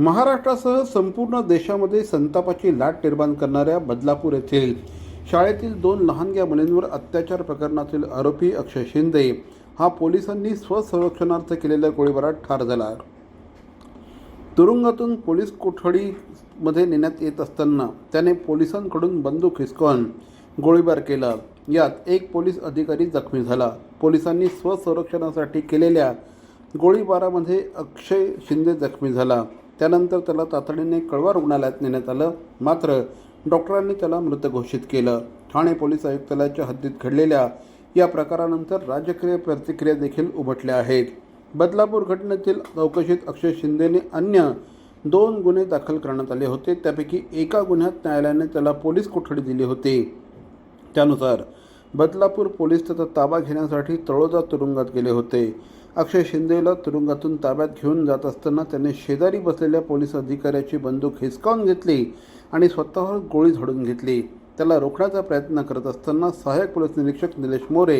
महाराष्ट्रासह संपूर्ण देशामध्ये संतापाची लाट निर्माण करणाऱ्या बदलापूर येथील शाळेतील दोन लहानग्या मुलींवर अत्याचार प्रकरणातील आरोपी अक्षय शिंदे हा पोलिसांनी स्वसंरक्षणार्थ केलेल्या गोळीबारात ठार झाला. तुरुंगातून पोलीस कोठडीमध्ये नेण्यात येत असताना त्याने पोलिसांकडून बंदूक हिसकावून गोळीबार केला. यात एक पोलीस अधिकारी जखमी झाला. पोलिसांनी स्वसंरक्षणासाठी केलेल्या गोळीबारामध्ये अक्षय शिंदे जखमी झाला. त्यानंतर त्याला तातडीने कळवा रुग्णालयात नेण्यात आलं. मात्र डॉक्टरांनी त्याला मृत घोषित केलं. ठाणे पोलीस आयुक्तालयाच्या हद्दीत घडलेल्या या प्रकारानंतर राजकीय प्रतिक्रिया देखील उमटल्या आहेत. बदलापूर घटनेतील चौकशीत अक्षय शिंदेने अन्य दोन गुन्हे दाखल करण्यात आले होते. त्यापैकी एका गुन्ह्यात न्यायालयाने त्याला पोलीस कोठडी दिली होती. त्यानुसार बदलापूर पोलीस त्याचा ताबा घेण्यासाठी तळोजा तुरुंगात गेले होते. अक्षय शिंदेला तुरुंगातून ताब्यात घेऊन जात असताना त्याने शेजारी बसलेल्या पोलीस अधिकाऱ्याची बंदूक हिसकावून घेतली आणि स्वतःवर गोळी झाडून घेतली. त्याला रोखण्याचा प्रयत्न करत असताना सहाय्यक पोलीस निरीक्षक निलेश मोरे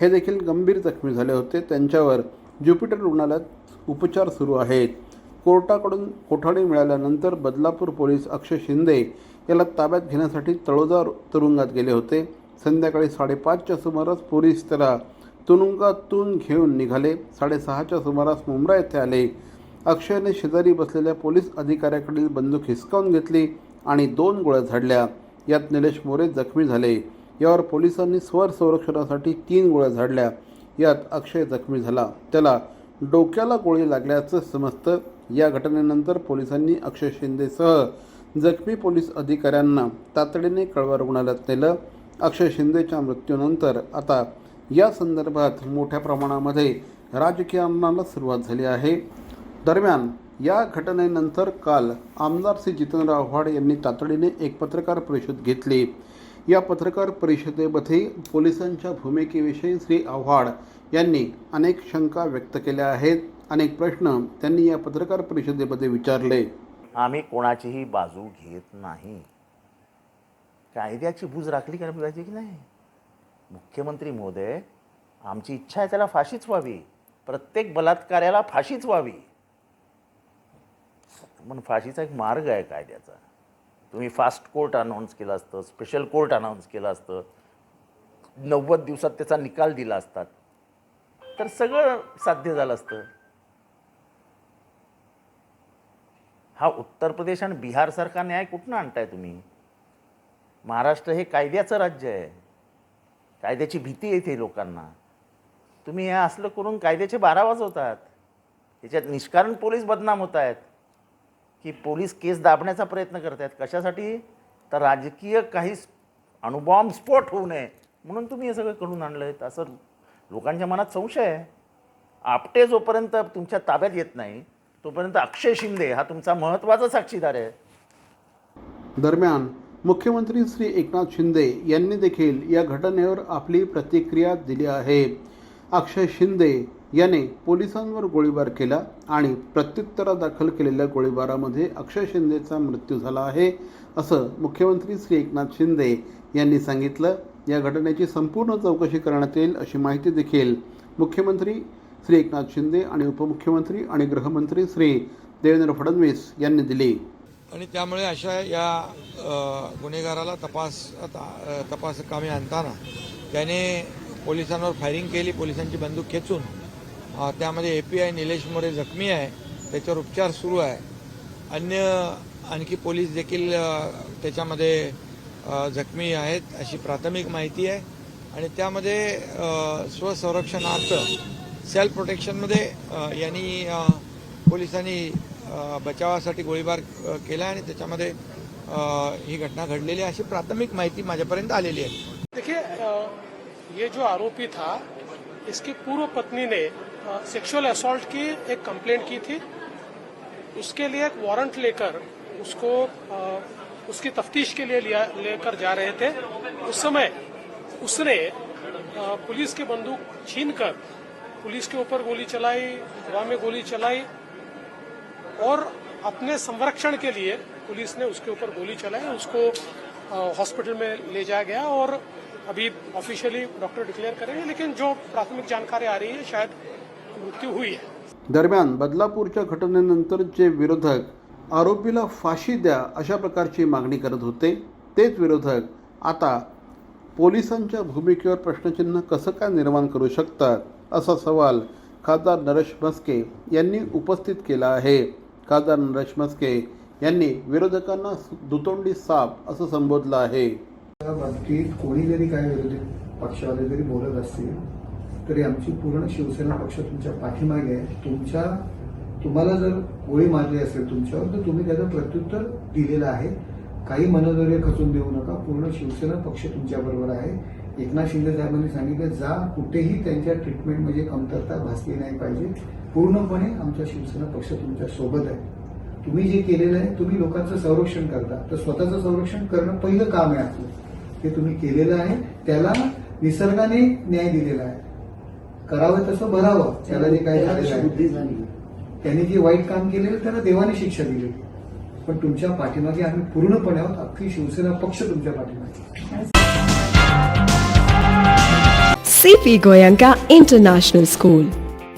हे देखील गंभीर जखमी झाले होते. त्यांच्यावर ज्युपिटर रुग्णालयात उपचार सुरू आहेत. कोर्टाकडून कोठडी मिळाल्यानंतर बदलापूर पोलीस अक्षय शिंदे याला ताब्यात घेण्यासाठी तळोजा तुरुंगात गेले होते. संध्याकाळी साडेपाचच्या सुमारास पोलीस त्याला तुरुंगातून घेऊन निघाले. साडेसहाच्या सुमारास मुंब्रा येथे आले. अक्षयने शेजारी बसलेल्या पोलीस अधिकाऱ्याकडील बंदूक हिसकावून घेतली आणि दोन गोळ्या झाडल्या. यात निलेश मोरे जखमी झाले. यावर पोलिसांनी स्वर संरक्षणासाठी तीन गोळ्या झाडल्या. यात अक्षय जखमी झाला. त्याला डोक्याला गोळी लागल्याचं समजतं. या घटनेनंतर पोलिसांनी अक्षय शिंदेसह जखमी पोलीस अधिकाऱ्यांना तातडीने कळवा रुग्णालयात नेलं. अक्षय शिंदेच्या मृत्यूनंतर आता या संदर्भात मोठ्या प्रमाणामध्ये राजकीय आंदोलनाला सुरुवात झाली आहे. दरम्यान या घटनेनंतर काल आमदार श्री जितेंद्र आव्हाड यांनी तातडीने एक पत्रकार परिषद घेतली. या पत्रकार परिषदेमध्ये पोलिसांच्या भूमिकेविषयी श्री आव्हाड यांनी अनेक शंका व्यक्त केल्या आहेत. अनेक प्रश्न त्यांनी या पत्रकार परिषदेमध्ये विचारले. आम्ही कोणाचीही बाजू घेत नाही. कायद्याची भूज राखली करायची की नाही? मुख्यमंत्री महोदय आमची इच्छा आहे त्याला फाशीच व्हावी. प्रत्येक बलात्कार्याला फाशीच व्हावी. पण फाशीचा एक मार्ग आहे कायद्याचा. तुम्ही फास्ट कोर्ट अनाऊन्स केलं असतं स्पेशल कोर्ट अनाऊन्स केलं असतं. नव्वद दिवसात त्याचा निकाल दिला असतात तर सगळं साध्य झालं असतं. हा उत्तर प्रदेश आणि बिहारसारखा न्याय कुठनं आणताय तुम्ही? महाराष्ट्र हे कायद्याचं राज्य आहे. कायद्याची भीती येते लोकांना. तुम्ही हे असलं करून कायद्याचे बारा वाजवतात. त्याच्यात निष्कारण पोलीस बदनाम होत आहेत. की पोलीस केस दाबण्याचा प्रयत्न करत आहेत. कशासाठी? तर राजकीय काही अणुबॉम्ब स्फोट होऊ नये. म्हणून तुम्ही हे सगळं करून आणलं आहे असं लोकांच्या मनात संशय आहे. आपटे जोपर्यंत तुमच्या ताब्यात येत नाही तोपर्यंत अक्षय शिंदे हा तुमचा महत्त्वाचा साक्षीदार आहे. दरम्यान मुख्यमंत्री श्री एकनाथ शिंदे यांनी देखील या घटनेवर आपली प्रतिक्रिया दिली आहे. अक्षय शिंदे याने पोलिसांवर गोळीबार केला आणि प्रत्युत्तरा दाखल केलेल्या गोळीबारामध्ये अक्षय शिंदेचा मृत्यू झाला आहे असं मुख्यमंत्री श्री एकनाथ शिंदे यांनी सांगितलं. या घटनेची संपूर्ण चौकशी करण्यात येईल अशी माहिती देखील मुख्यमंत्री श्री एकनाथ शिंदे आणि उपमुख्यमंत्री आणि गृहमंत्री श्री देवेंद्र फडणवीस यांनी दिली. आणि त्यामुळे अशा या गुन्हेगाराला तपास तपास कामे आणताना त्याने पोलिसांवर फायरिंग केली पोलिसांची बंदूक खेचून. त्यामध्ये A P I Nilesh More जखमी आहे त्याच्यावर उपचार सुरू आहे. अन्य आणखी पोलीस देखील त्याच्यामध्ये जखमी आहेत अशी प्राथमिक माहिती आहे. आणि त्यामध्ये स्वसंरक्षणार्थ सेल्फ प्रोटेक्शनमध्ये यांनी पोलिसांनी बचावासाठी गोळीबार केला आणि त्याच्यामध्ये ही घटना घडलेली अशी प्राथमिक माहिती माझ्यापर्यंत आलेली आहे. देखिए ये जो आरोपी था इसकी पूर्व पत्नी ने सेक्सुअल असॉल्ट की एक कंप्लेंट की थी। उसके लिए एक वारंट लेकर उसको उसकी तफ्तीश के लिए लिया लेकर जा रहे थे। उस समय उसने पुलिस की बंदूक छीनकर पुलिस के ऊपर गोली चलाई हवा में गोली चलाई और अपने संरक्षण के लिए पुलिस ने उसके ऊपर गोली चलाई, उसको हॉस्पिटल में ले जाया गया और अभी ऑफिशियली डॉक्टर डिक्लेयर करेंगे, लेकिन जो प्राथमिक जानकारी आ रही है, शायद मृत्यु हुई है। दरम्यान, बदलापूरच्या घटनेनंतर जे विरोधक आरोपीला फाशी द्या अशा प्रकारची मागणी करत होते, तेच विरोधक आता पोलिसांच्या भूमिकेवर प्रश्नचिन्ह कसं काय निर्माण करू शकतात, असा सवाल खासदार नरेश मस्के यांनी उपस्थित केला आहे. खासदार नरेश मस्के यांनी विरोधकांना दुतोंडी साप असं संबोधलं आहे. त्या बाबतीत कोणी जरी काय विरोधी पक्षावाले जरी बोलत असतील तरी आमची पूर्ण शिवसेना पक्ष तुमच्या पाठीमागे आहे. तुमच्या तुम्हाला जर गोळी मारली असेल तुमच्यावर तर तुम्ही त्याचं प्रत्युत्तर दिलेलं आहे. काही मनोधैर्य खचून देऊ नका. पूर्ण शिवसेना पक्ष तुमच्या बरोबर आहे. एकनाथ शिंदे साहेबांनी सांगितलं जा कुठेही त्यांच्या ट्रीटमेंटमध्ये म्हणजे कमतरता भासली नाही पाहिजे. पूर्णपणे आमचा शिवसेना पक्ष तुमच्यासोबत आहे. तुम्ही जे केलेलं आहे तुम्ही लोकांचं संरक्षण करता. तर स्वतःचं संरक्षण करणं पहिलं काम आहे आपलं. ते तुम्ही केलेलं आहे त्याला निसर्गाने न्याय दिलेला आहे. करावं तसं भरावं त्याला जे काही झालेलं आहे. त्यांनी जे वाईट काम केलेलं त्याला देवाने शिक्षा दिली. पण तुमच्या पाठीमागे आम्ही पूर्णपणे आहोत. अख्खी शिवसेना पक्ष तुमच्या पाठीमागे. CP Goyanka International School,